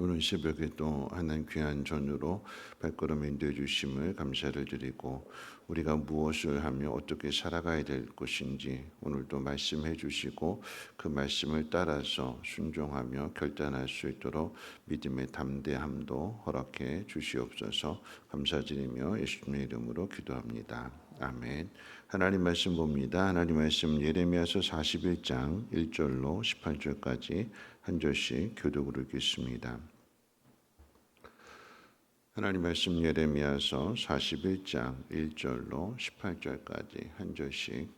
오늘 새벽에 또 하나님 귀한 전으로 발걸음 인도해 주심을 감사를 드리고 우리가 무엇을 하며 어떻게 살아가야 될 것인지 오늘도 말씀해 주시고 그 말씀을 따라서 순종하며 결단할 수 있도록 믿음의 담대함도 허락해 주시옵소서 감사드리며 예수님의 이름으로 기도합니다. 아멘. 하나님 말씀 봅니다. 하나님 말씀 예레미야서 41장 1절로 18절까지 한 절씩 교독으로 읽겠습니다. 하나님 말씀 예레미야서 41장 1절로 18절까지 한 절씩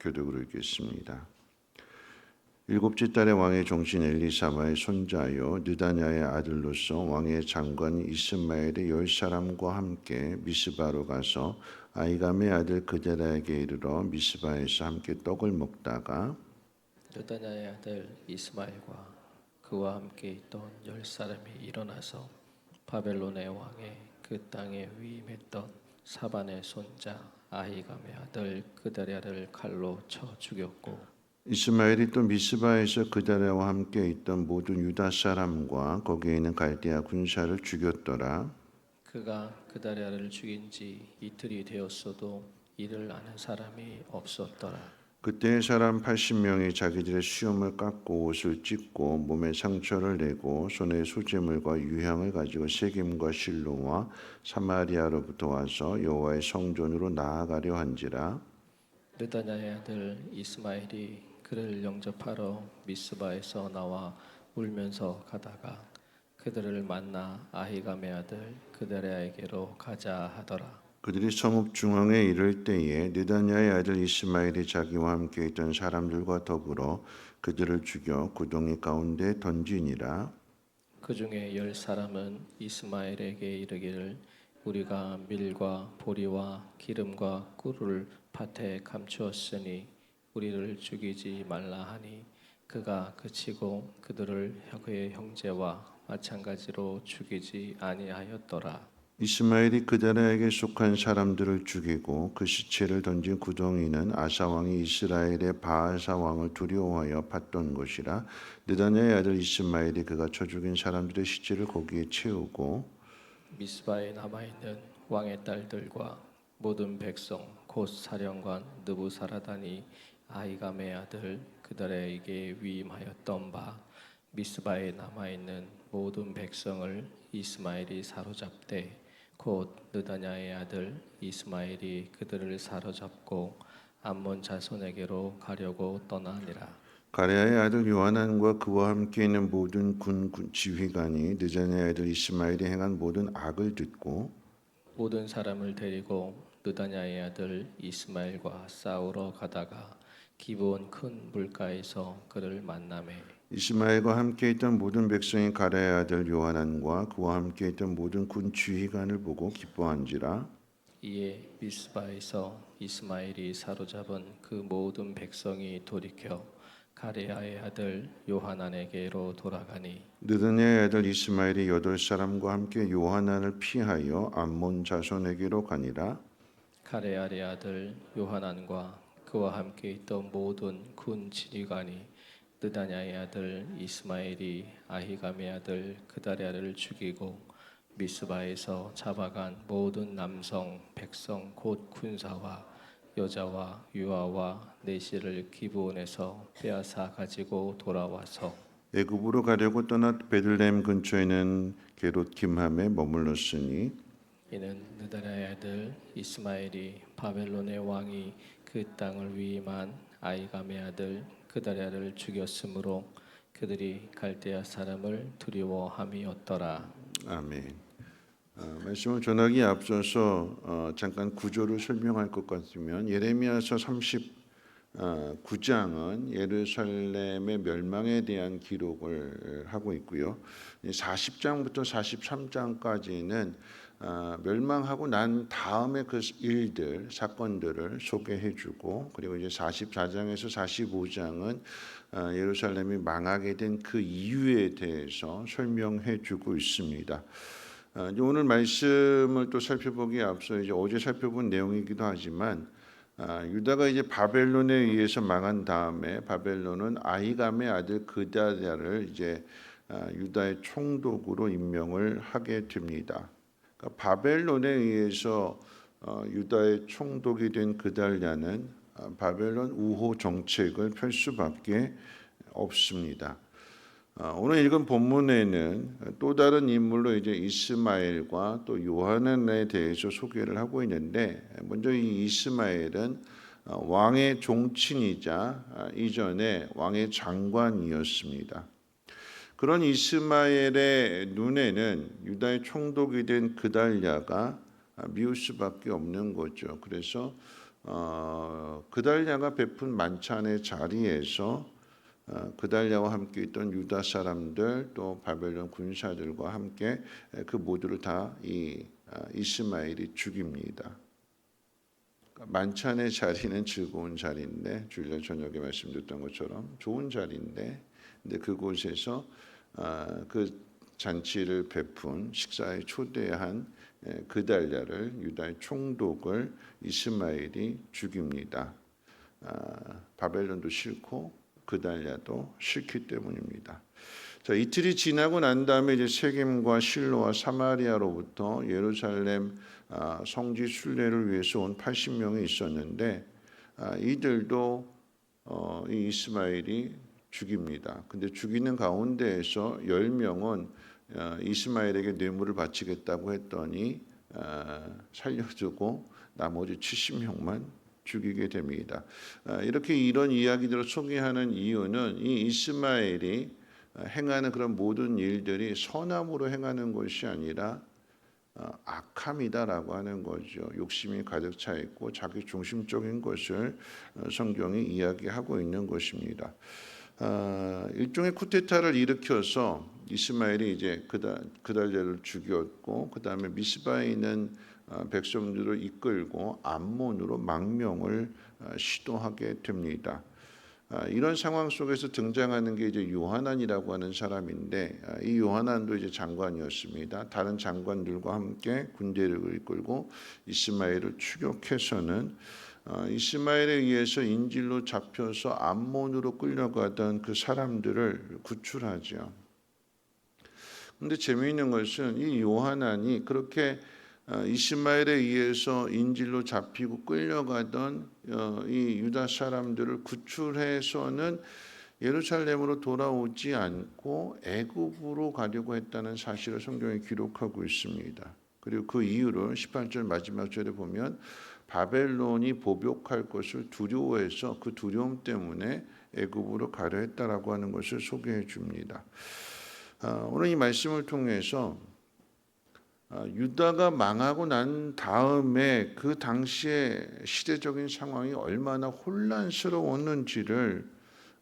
교독으로 읽겠습니다. 일곱째 달에 왕의 종신 엘리사마의 손자요 느다냐의 아들로서 왕의 장관 이스마엘의 열 사람과 함께 미스바로 가서 아이감의 아들 그데라에게 이르러 미스바에서 함께 떡을 먹다가 느다냐의 아들 이스마엘과 그와 함께 있던 열 사람이 일어나서 바벨론의 왕의 그 땅에 위임했던 사반의 손자 아히감의 아들 그다랴를 칼로 쳐 죽였고 이스마엘이 또 미스바에서 그다라와 함께 있던 모든 유다 사람과 거기에 있는 갈대아 군사를 죽였더라. 그가 그다랴를 죽인 지 이틀이 되었어도 이를 아는 사람이 없었더라. 그때의 사람 80명이 자기들의 수염을 깎고 옷을 찢고 몸에 상처를 내고 손에 소재물과 유향을 가지고 세겜과 실로와 사마리아로부터 와서 여호와의 성전으로 나아가려 한지라 느다냐의 아들 이스마엘이 그를 영접하러 미스바에서 나와 울면서 가다가 그들을 만나 아히감의 아들 그다랴에게로 가자 하더라. 그들이 성읍 중앙에 이를 때에 느다냐의 아들 이스마엘이 자기와 함께 있던 사람들과 더불어 그들을 죽여 구덩이 가운데 던지니라 그 중에 열 사람은 이스마엘에게 이르기를 우리가 밀과 보리와 기름과 꿀을 밭에 감추었으니 우리를 죽이지 말라 하니 그가 그치고 그들을 그의 형제와 마찬가지로 죽이지 아니하였더라. 이스마엘이 그다라에게 속한 사람들을 죽이고 그 시체를 던진 구덩이는 아사 왕이 이스라엘의 바하사 왕을 두려워하여 봤던 곳이라 느다냐의 아들 이스마엘이 그가 쳐 죽인 사람들의 시체를 거기에 채우고 미스바에 남아 있는 왕의 딸들과 모든 백성 곧 사령관 느부사라단이 아이감의 아들 그들에게 위임하였던 바 미스바에 남아 있는 모든 백성을 이스마엘이 사로잡되 곧 느다냐의 아들 이스마엘이 그들을 사로잡고 암몬 자손에게로 가려고 떠나니라. 가레아의 아들 요하난과 그와 함께 있는 모든 군, 군 지휘관이 느다냐의 아들 이스마엘이 행한 모든 악을 듣고 모든 사람을 데리고 느다냐의 아들 이스마엘과 싸우러 가다가 기브온 큰 물가에서 그를 만남에 이스마엘과 함께 있던 모든 백성이 가레아의 아들 요하난과 그와 함께 있던 모든 군 지휘관을 보고 기뻐한지라. 이에 미스바에서 이스마엘이 사로잡은 그 모든 백성이 돌이켜 가레아의 아들 요하난에게로 돌아가니 느드냐의 아들 이스마엘이 여덟 사람과 함께 요하난을 피하여 암몬 자손에게로 가니라. 가레아의 아들 요하난과 그와 함께 있던 모든 군 지휘관이 느다냐의 아들 이스마엘이 아히감의 아들 그다랴를 죽이고 미스바에서 잡아간 모든 남성 백성 곧 군사와 여자와 유아와 내시를 기브온에서 빼앗아 가지고 돌아와서 애굽으로 가려고 떠나 베들레헴 근처에는 게롯 김함에 머물렀으니 이는 느다랴의 아들 이스마엘이 바벨론의 왕이 그 땅을 위임한 아이감의 아들 그다랴를 죽였으므로 그들이 갈대아 사람을 두려워함이었더라. 아멘. 어, 말씀을 전하기 앞서서 어, 잠깐 구조를 설명할 것 같으면 예레미야서 39장은 예루살렘의 멸망에 대한 기록을 하고 있고요. 40장부터 43장까지는 아, 멸망하고 난 다음에 그 일들 사건들을 소개해 주고 그리고 이제 44장에서 45장은 아, 예루살렘이 망하게 된 그 이유에 대해서 설명해 주고 있습니다. 아, 이제 오늘 말씀을 또 살펴보기에 앞서 이제 어제 살펴본 내용이기도 하지만 아, 유다가 이제 바벨론에 의해서 망한 다음에 바벨론은 아이감의 아들 그다랴를 이제 아, 유다의 총독으로 임명을 하게 됩니다. 그러니까 바벨론에 의해서 어, 유다의 총독이 된 그달랴는 아, 바벨론 우호 정책을 펼 수밖에 없습니다. 아, 오늘 읽은 본문에는 또 다른 인물로 이제 이스마엘과 또 요한에 대해서 소개를 하고 있는데 먼저 이 이스마엘은 어, 왕의 종친이자 아, 이전에 왕의 장관이었습니다. 그런 이스마엘의 눈에는 유다의 총독이 된 그달랴가 미울 수밖에 없는 거죠. 그래서 어, 그달랴가 베푼 만찬의 자리에서 어, 그달랴와 함께 있던 유다 사람들 또 바벨론 군사들과 함께 그 모두를 다이 아, 이스마엘이 죽입니다. 그러니까 만찬의 자리는 즐거운 자리인데 주일 저녁에 말씀드렸던 것처럼 좋은 자리인데 근데 그곳에서 아, 그 잔치를 베푼 식사에 초대한 예, 그달랴를 유다의 총독을 이스마엘이 죽입니다. 아, 바벨론도 싫고 그달랴도 싫기 때문입니다. 자 이틀이 지나고 난 다음에 이제 세겜과 실로와 사마리아로부터 예루살렘 아, 성지 순례를 위해서 온 80명이 있었는데 아, 이들도 어, 이 이스마엘이 죽입니다. 근데 죽이는 가운데에서 10명은 어, 이스마엘에게 뇌물을 바치겠다고 했더니 어, 살려주고 나머지 70명만 죽이게 됩니다. 어, 이렇게 이런 이야기들을 소개하는 이유는 이 이스마엘이 행하는 그런 모든 일들이 선함으로 행하는 것이 아니라 악함이다라고 하는 거죠. 욕심이 가득 차 있고 자기 중심적인 것을 성경이 이야기하고 있는 것입니다. 아, 일종의 쿠데타를 일으켜서 이스마엘이 이제 그다 그달랴를 죽였고 그 다음에 미스바에 있는 아, 백성들을 이끌고 암몬으로 망명을 아, 시도하게 됩니다. 이런 상황 속에서 등장하는 게 이제 요하난이라고 하는 사람인데 이 요하난도 이제 장관이었습니다. 다른 장관들과 함께 군대를 이끌고 이스마엘을 추격해서는 어, 이스마엘에 의해서 인질로 잡혀서 암몬으로 끌려가던 그 사람들을 구출하죠. 근데 재미있는 것은 이 요하난이 그렇게 어, 이스마엘에 의해서 인질로 잡히고 끌려가던 어, 이 유다 사람들을 구출해서는 예루살렘으로 돌아오지 않고 애굽으로 가려고 했다는 사실을 성경에 기록하고 있습니다. 그리고 그 이유를 18절 마지막 절에 보면 바벨론이 보복할 것을 두려워해서 그 두려움 때문에 애굽으로 가려 했다라고 하는 것을 소개해 줍니다. 아, 오늘 이 말씀을 통해서 아, 유다가 망하고 난 다음에 그 당시의 시대적인 상황이 얼마나 혼란스러웠는지를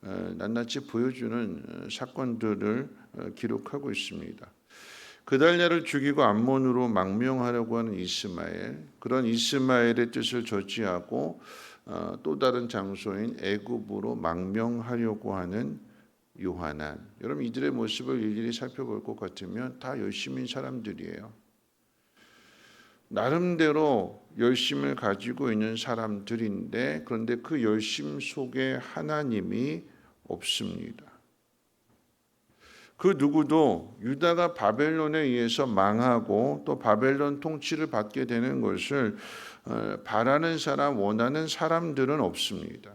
어, 낱낱이 보여주는 어, 사건들을 어, 기록하고 있습니다. 그달랴를 죽이고 암몬으로 망명하려고 하는 이스마엘 그런 이스마엘의 뜻을 저지하고 어, 또 다른 장소인 애굽으로 망명하려고 하는 요하난 여러분 이들의 모습을 일일이 살펴볼 것 같으면 다 열심인 사람들이에요. 나름대로 열심을 가지고 있는 사람들인데 그런데 그 열심 속에 하나님이 없습니다. 그 누구도 유다가 바벨론에 의해서 망하고 또 바벨론 통치를 받게 되는 것을 어, 바라는 사람, 원하는 사람들은 없습니다.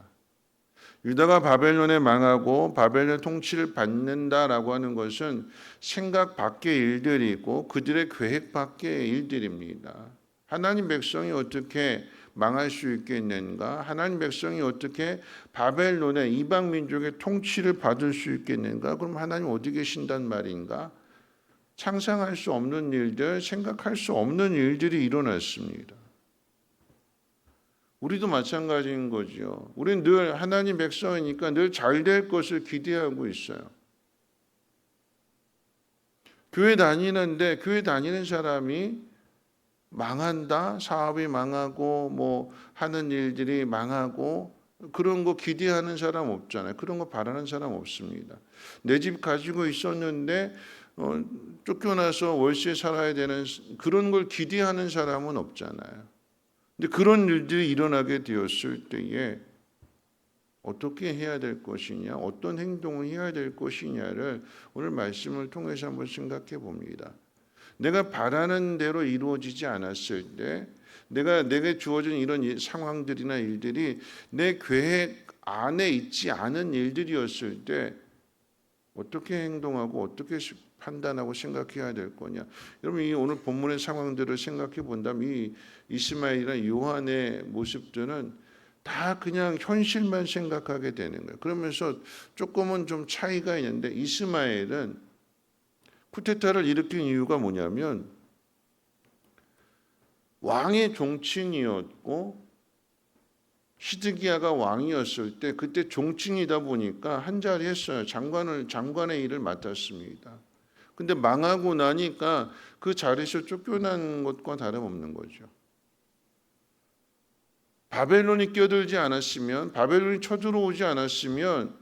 유다가 바벨론에 망하고 바벨론 통치를 받는다라고 하는 것은 생각 밖의 일들이고 그들의 계획 밖의 일들입니다. 하나님 백성이 어떻게 망할 수 있겠는가? 하나님 백성이 어떻게 바벨론의 이방 민족의 통치를 받을 수 있겠는가? 그럼 하나님 어디 계신단 말인가? 상상할 수 없는 일들, 생각할 수 없는 일들이 일어났습니다. 우리도 마찬가지인 거죠. 우리는 늘 하나님 백성이니까 늘 잘 될 것을 기대하고 있어요. 교회 다니는데 교회 다니는 사람이 망한다, 사업이 망하고 뭐 하는 일들이 망하고 그런 거 기대하는 사람 없잖아요. 그런 거 바라는 사람 없습니다. 내 집 가지고 있었는데 어, 쫓겨나서 월세 살아야 되는 그런 걸 기대하는 사람은 없잖아요. 근데 그런 일들이 일어나게 되었을 때에 어떻게 해야 될 것이냐, 어떤 행동을 해야 될 것이냐를 오늘 말씀을 통해서 한번 생각해 봅니다. 내가 바라는 대로 이루어지지 않았을 때, 내가 내게 주어진 이런 일- 상황들이나 일들이 내 계획 안에 있지 않은 일들이었을 때 어떻게 행동하고 어떻게 시- 판단하고 생각해야 될 거냐. 여러분 이 오늘 본문의 상황들을 생각해 본다면 이 이스마엘이나 요한의 모습들은 다 그냥 현실만 생각하게 되는 거예요. 그러면서 조금은 좀 차이가 있는데 이스마엘은 쿠데타를 일으킨 이유가 뭐냐면 왕의 종친이었고 시드기야가 왕이었을 때 그때 종친이다 보니까 한 자리 했어요. 장관을 장관의 일을 맡았습니다. 근데 망하고 나니까 그 자리에서 쫓겨난 것과 다름없는 거죠. 바벨론이 끼어들지 않았으면 바벨론이 쳐들어오지 않았으면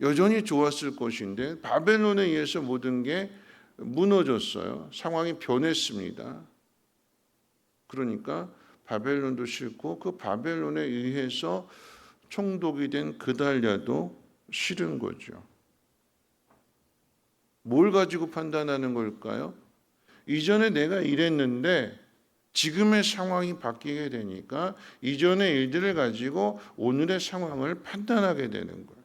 여전히 좋았을 것인데 바벨론에 의해서 모든 게 무너졌어요. 상황이 변했습니다. 그러니까 바벨론도 싫고 그 바벨론에 의해서 총독이 된 그달랴도 싫은 거죠. 뭘 가지고 판단하는 걸까요? 이전에 내가 이랬는데 지금의 상황이 바뀌게 되니까 이전의 일들을 가지고 오늘의 상황을 판단하게 되는 거예요.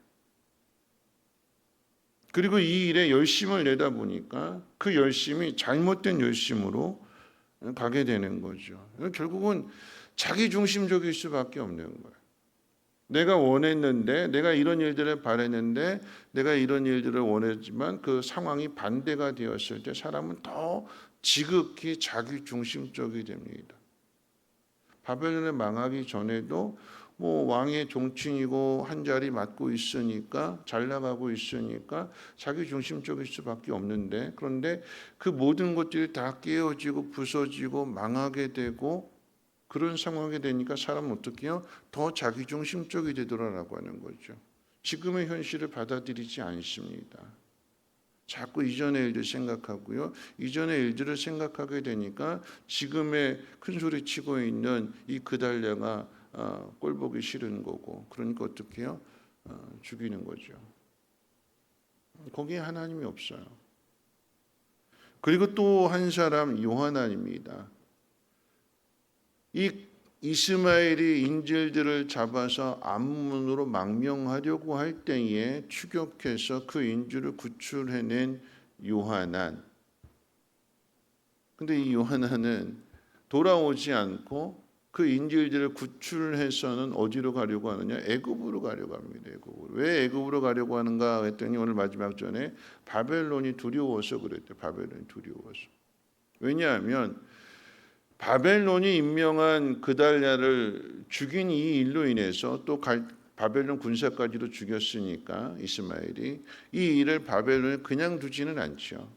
그리고 이 일에 열심을 내다 보니까 그 열심이 잘못된 열심으로 가게 되는 거죠. 결국은 자기 중심적일 수밖에 없는 거예요. 내가 원했는데, 내가 이런 일들을 바랬는데, 내가 이런 일들을 원했지만 그 상황이 반대가 되었을 때 사람은 더 지극히 자기 중심적이 됩니다. 바벨론에 망하기 전에도 뭐 왕의 종친이고 한 자리 맡고 있으니까 잘 나가고 있으니까 자기 중심적일 수밖에 없는데 그런데 그 모든 것들이 다 깨어지고 부서지고 망하게 되고 그런 상황이 되니까 사람은 어떻게 해요? 더 자기 중심적이 되더라라고 하는 거죠. 지금의 현실을 받아들이지 않습니다. 자꾸 이전의 일들 생각하고요. 이전의 일들을 생각하게 되니까 지금의 큰 소리 치고 있는 이 그달랴가 어, 꼴 보기 싫은 거고 그러니까 어떻게 해요? 어, 죽이는 거죠. 거기에 하나님이 없어요. 그리고 또 한 사람 요하나입니다. 이 이스마엘이 인질들을 잡아서 암문으로 망명하려고 할 때에 추격해서 그 인주를 구출해낸 요하난. 근데 이 요하난은 돌아오지 않고 그 인질들을 구출해서는 어디로 가려고 하느냐? 애굽으로 가려고 합니다. 애굽으로. 왜 애굽으로 가려고 하는가 했더니 오늘 마지막 전에 바벨론이 두려워서 그랬대요. 바벨론이 두려워서. 왜냐하면 바벨론이 임명한 그달랴를 죽인 이 일로 인해서 또 갈- 바벨론 군사까지도 죽였으니까 이스마엘이 이 일을 바벨론이 그냥 두지는 않죠.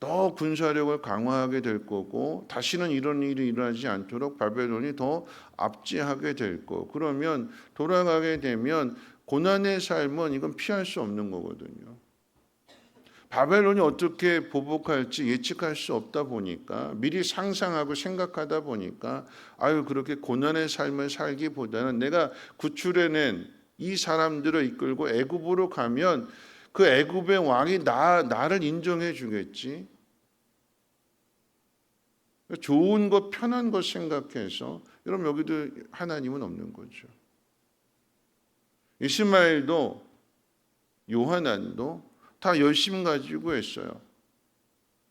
더 군사력을 강화하게 될 거고 다시는 이런 일이 일어나지 않도록 바벨론이 더 압제하게 될 거. 그러면 돌아가게 되면 고난의 삶은 이건 피할 수 없는 거거든요. 바벨론이 어떻게 보복할지 예측할 수 없다 보니까 미리 상상하고 생각하다 보니까 아유 그렇게 고난의 삶을 살기보다는 내가 구출해낸 이 사람들을 이끌고 애굽으로 가면 그 애굽의 왕이 나 나를 인정해 주겠지. 좋은 것 편한 것 생각해서 여러분 여기도 하나님은 없는 거죠. 이스마엘도 요하난도 다 열심 가지고 했어요.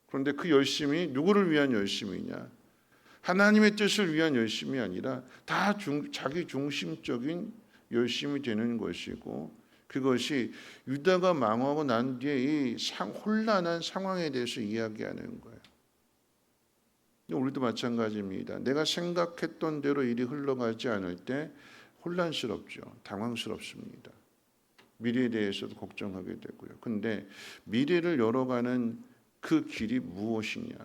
그런데 그 열심이 누구를 위한 열심이냐? 하나님의 뜻을 위한 열심이 아니라 다 중, 자기 중심적인 열심이 되는 것이고 그것이 유다가 망하고 난 뒤에 이 상, 혼란한 상황에 대해서 이야기하는 거예요. 우리도 마찬가지입니다. 내가 생각했던 대로 일이 흘러가지 않을 때 혼란스럽죠. 당황스럽습니다. 미래에 대해서도 걱정하게 되고요. 근데 미래를 열어가는 그 길이 무엇이냐?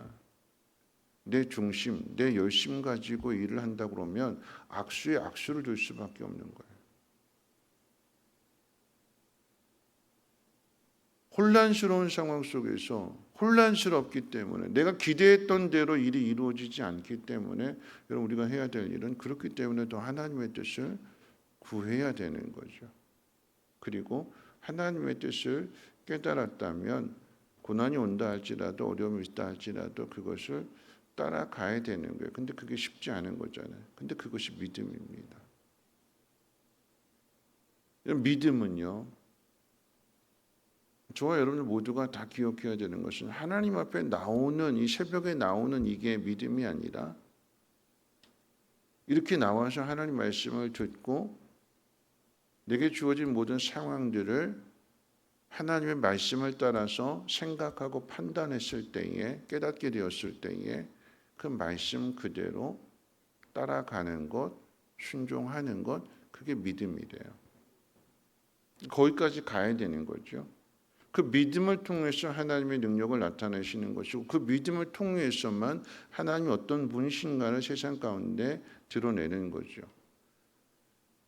내 중심, 내 열심 가지고 일을 한다 그러면 악수에 악수를 줄 수밖에 없는 거예요. 혼란스러운 상황 속에서 혼란스럽기 때문에 내가 기대했던 대로 일이 이루어지지 않기 때문에 여러분 우리가 해야 될 일은 그렇기 때문에 더 하나님의 뜻을 구해야 되는 거죠. 그리고 하나님의 뜻을 깨달았다면 고난이 온다 할지라도 어려움이 있다 할지라도 그것을 따라가야 되는 거예요. 근데 그게 쉽지 않은 거잖아요. 근데 그것이 믿음입니다. 믿음은요. 저와 여러분 모두가 다 기억해야 되는 것은 하나님 앞에 나오는 이 새벽에 나오는 이게 믿음이 아니라 이렇게 나와서 하나님 말씀을 듣고 내게 주어진 모든 상황들을 하나님의 말씀을 따라서 생각하고 판단했을 때에 깨닫게 되었을 때에 그 말씀 그대로 따라가는 것, 순종하는 것 그게 믿음이래요. 거기까지 가야 되는 거죠. 그 믿음을 통해서 하나님의 능력을 나타내시는 것이고 그 믿음을 통해서만 하나님이 어떤 분이신가를 세상 가운데 드러내는 거죠.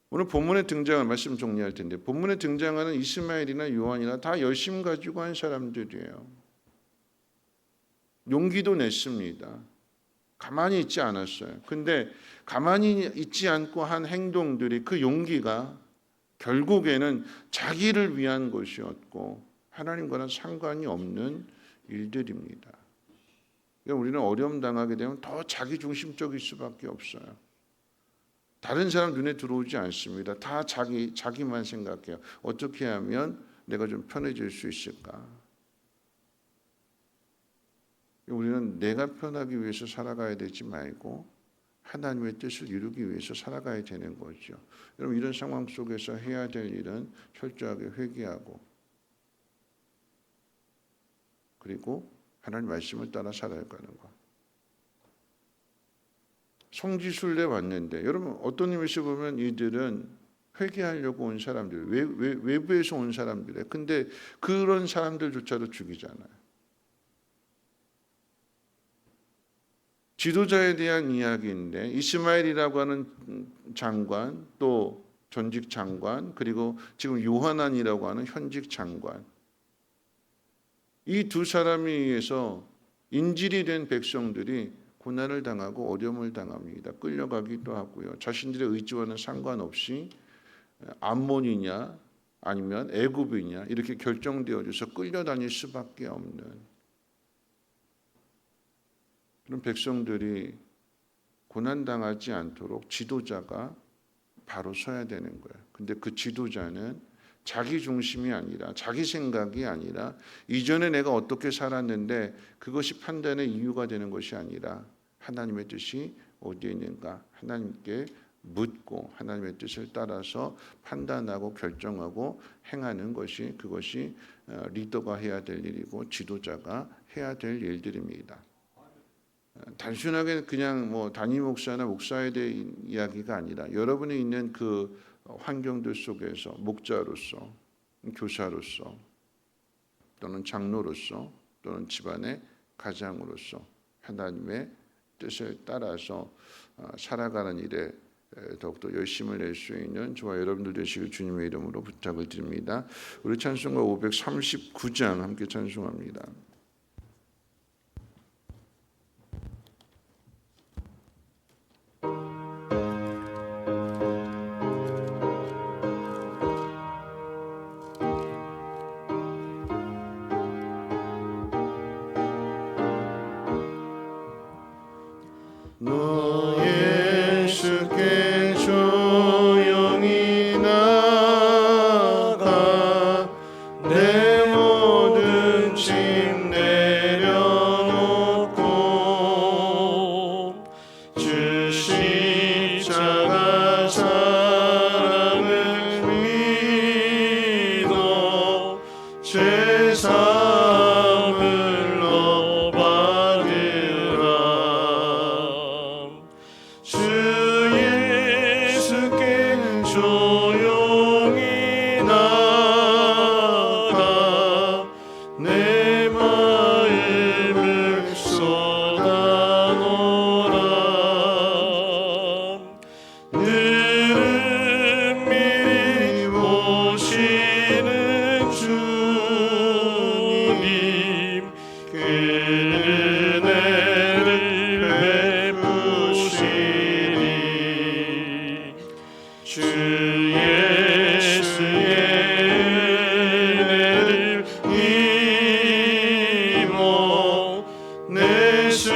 오늘 본문에 등장하는 말씀 정리할 텐데 본문에 등장하는 이스마엘이나 요한이나 다 열심 가지고 한 사람들이에요. 용기도 냈습니다. 가만히 있지 않았어요. 근데 가만히 있지 않고 한 행동들이 그 용기가 결국에는 자기를 위한 것이었고 하나님과는 상관이 없는 일들입니다. 그러니까 우리는 어려움 당하게 되면 더 자기 중심적일 수밖에 없어요. 다른 사람 눈에 들어오지 않습니다. 다 자기 자기만 생각해요. 어떻게 하면 내가 좀 편해질 수 있을까? 우리는 내가 편하기 위해서 살아가야 되지 말고 하나님의 뜻을 이루기 위해서 살아가야 되는 거죠. 여러분 이런 상황 속에서 해야 될 일은 철저하게 회개하고 그리고 하나님 말씀을 따라 살아가는 것. 성지순례 왔는데 여러분 어떤 의미에서 보면 이들은 회개하려고 온 사람들, 외, 외, 외부에서 온 사람들이에요. 근데 그런 사람들조차도 죽이잖아요. 지도자에 대한 이야기인데 이스마엘이라고 하는 장관 또 전직 장관 그리고 지금 요하난이라고 하는 현직 장관 이 두 사람에 의해서 인질이 된 백성들이 고난을 당하고 어려움을 당합니다. 끌려가기도 하고요. 자신들의 의지와는 상관없이 암몬이냐 아니면 애굽이냐 이렇게 결정되어져서 끌려다닐 수밖에 없는 그런 백성들이 고난 당하지 않도록 지도자가 바로 서야 되는 거예요. 근데 그 지도자는 자기 중심이 아니라 자기 생각이 아니라 이전에 내가 어떻게 살았는데 그것이 판단의 이유가 되는 것이 아니라 하나님의 뜻이 어디에 있는가 하나님께 묻고 하나님의 뜻을 따라서 판단하고 결정하고 행하는 것이 그것이 어, 리더가 해야 될 일이고 지도자가 해야 될 일들입니다. 어, 단순하게 그냥 뭐 담임 목사나 목사에 대한 이야기가 아니라 여러분이 있는 그 환경들 속에서 목자로서 교사로서 또는 장로로서 또는 집안의 가장으로서 하나님의 뜻을 따라서 어, 살아가는 일에 더욱더 열심을 낼 수 있는 저와 여러분들 되시길 주님의 이름으로 부탁을 드립니다. 우리 찬송가 539장 함께 찬송합니다. 죄 是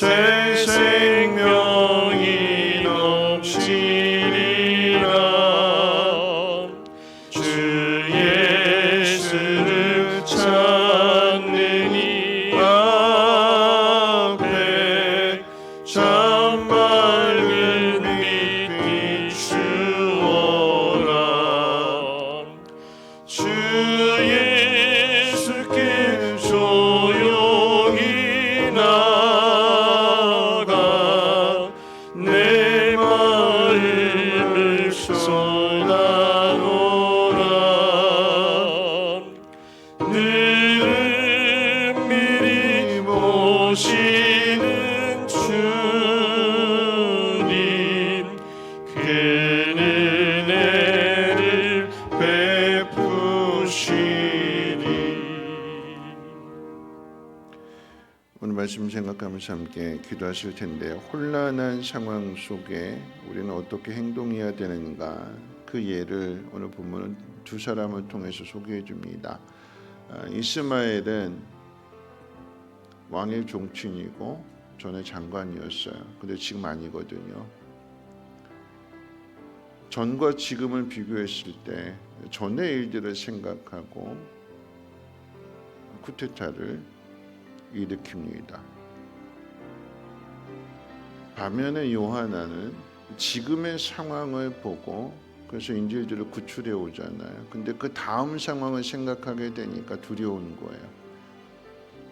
새생 말씀 생각하면서 함께 기도하실 텐데 혼란한 상황 속에 우리는 어떻게 행동해야 되는가 그 예를 오늘 본문은 두 사람을 통해서 소개해 줍니다. 아, 이스마엘은 왕의 종친이고 전에 장관이었어요. 근데 지금 아니거든요. 전과 지금을 비교했을 때 전의 일들을 생각하고 쿠데타를 일으킵니다. 반면에 요하나는 지금의 상황을 보고 그래서 인질들을 구출해 오잖아요. 근데 그 다음 상황을 생각하게 되니까 두려운 거예요.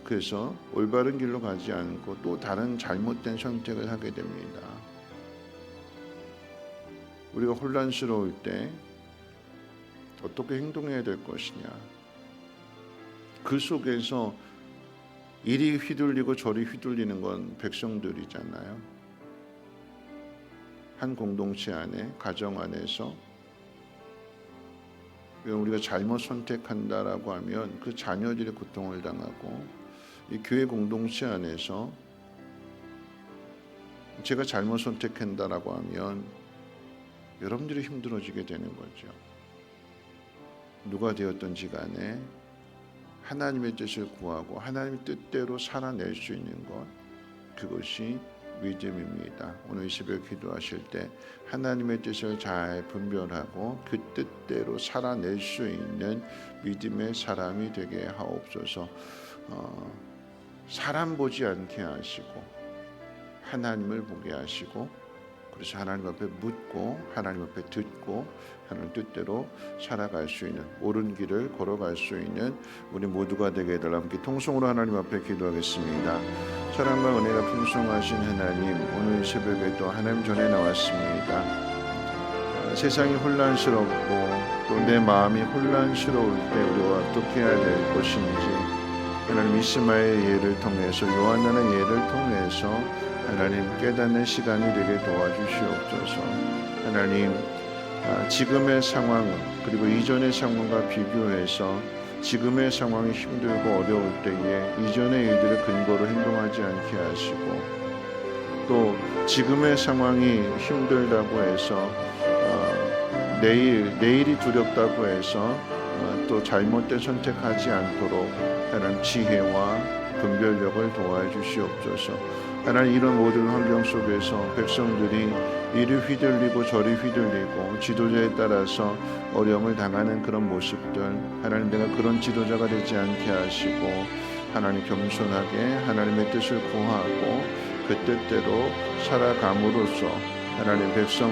그래서 올바른 길로 가지 않고 또 다른 잘못된 선택을 하게 됩니다. 우리가 혼란스러울 때 어떻게 행동해야 될 것이냐. 그 속에서 이리 휘둘리고 저리 휘둘리는 건 백성들이잖아요. 한 공동체 안에 가정 안에서 우리가 잘못 선택한다라고 하면 그 자녀들이 고통을 당하고 이 교회 공동체 안에서 제가 잘못 선택한다라고 하면 여러분들이 힘들어지게 되는 거죠. 누가 되었든지 간에 하나님의 뜻을 구하고 하나님의 뜻대로 살아낼 수 있는 것 그것이 믿음입니다. 오늘 이 새벽 기도하실 때 하나님의 뜻을 잘 분별하고 그 뜻대로 살아낼 수 있는 믿음의 사람이 되게 하옵소서. 어, 사람 보지 않게 하시고 하나님을 보게 하시고 그래서 하나님 앞에 묻고 하나님 앞에 듣고 하나님 뜻대로 살아갈 수 있는 옳은 길을 걸어갈 수 있는 우리 모두가 되게 해달라 함께 통성으로 하나님 앞에 기도하겠습니다. 사랑과 은혜가 풍성하신 하나님 오늘 새벽에 또 하나님 전에 나왔습니다. 아, 세상이 혼란스럽고 또 내 마음이 혼란스러울 때 우리가 어떻게 해야 될 것인지 하나님 이스마의 예를 통해서 요한나의 예를 통해서 하나님 깨닫는 시간이 되게 도와주시옵소서. 하나님 아, 지금의 상황 그리고 이전의 상황과 비교해서 지금의 상황이 힘들고 어려울 때에 이전의 일들을 근거로 행동하지 않게 하시고 또 지금의 상황이 힘들다고 해서 어, 내일 내일이 두렵다고 해서 어, 또 잘못된 선택하지 않도록 하나님 지혜와 분별력을 도와해 주시옵소서. 하나님 이런 모든 환경 속에서 백성들이 이리 휘둘리고 저리 휘둘리고 지도자에 따라서 어려움을 당하는 그런 모습들 하나님 내가 그런 지도자가 되지 않게 하시고 하나님 겸손하게 하나님의 뜻을 구하고 그 뜻대로 살아감으로써 하나님 백성